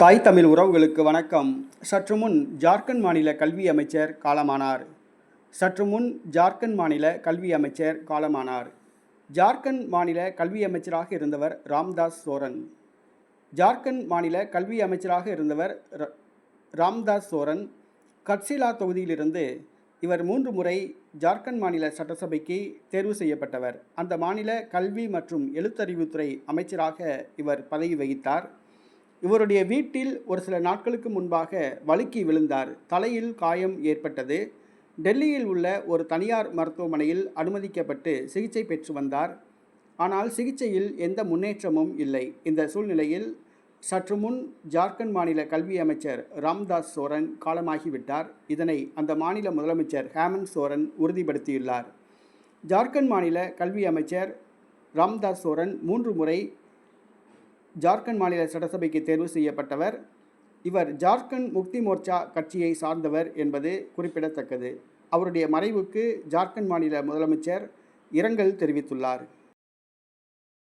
தாய் தமிழ் உறவுகளுக்கு வணக்கம். சற்று முன் ஜார்க்கண்ட் மாநில கல்வி அமைச்சர் காலமானார். சற்று முன் ஜார்க்கண்ட் மாநில கல்வி அமைச்சர் காலமானார். ஜார்க்கண்ட் மாநில கல்வி அமைச்சராக இருந்தவர் ராம்தாஸ் சோரன். ஜார்க்கண்ட் மாநில கல்வி அமைச்சராக இருந்தவர் ராம்தாஸ் சோரன். கட்சிலா தொகுதியிலிருந்து இவர் மூன்று முறை ஜார்க்கண்ட் மாநில சட்டசபைக்கு தேர்வு செய்யப்பட்டவர். அந்த மாநில கல்வி மற்றும் எழுத்தறிவுத்துறை அமைச்சராக இவர் பதவி வகித்தார். இவருடைய வீட்டில் ஒரு சில நாட்களுக்கு முன்பாக வழுக்கி விழுந்தார். தலையில் காயம் ஏற்பட்டது. டெல்லியில் உள்ள ஒரு தனியார் மருத்துவமனையில் அனுமதிக்கப்பட்டு சிகிச்சை பெற்று வந்தார். ஆனால் சிகிச்சையில் எந்த முன்னேற்றமும் இல்லை. இந்த சூழ்நிலையில் சற்று முன் ஜார்க்கண்ட் மாநில கல்வி அமைச்சர் ராம்தாஸ் சோரன் காலமாகிவிட்டார். இதனை அந்த மாநில முதலமைச்சர் ஹேமந்த் சோரன் உறுதிப்படுத்தியுள்ளார். ஜார்க்கண்ட் மாநில கல்வி அமைச்சர் ராம்தாஸ் சோரன் மூன்று முறை ஜார்க்கண்ட் மாநில சட்டசபைக்கு தேர்வு செய்யப்பட்டவர். இவர் ஜார்க்கண்ட் முக்தி மோர்ச்சா கட்சியை சார்ந்தவர் என்பது குறிப்பிடத்தக்கது. அவருடைய மறைவுக்கு ஜார்க்கண்ட் மாநில முதலமைச்சர் இரங்கல் தெரிவித்துள்ளார்.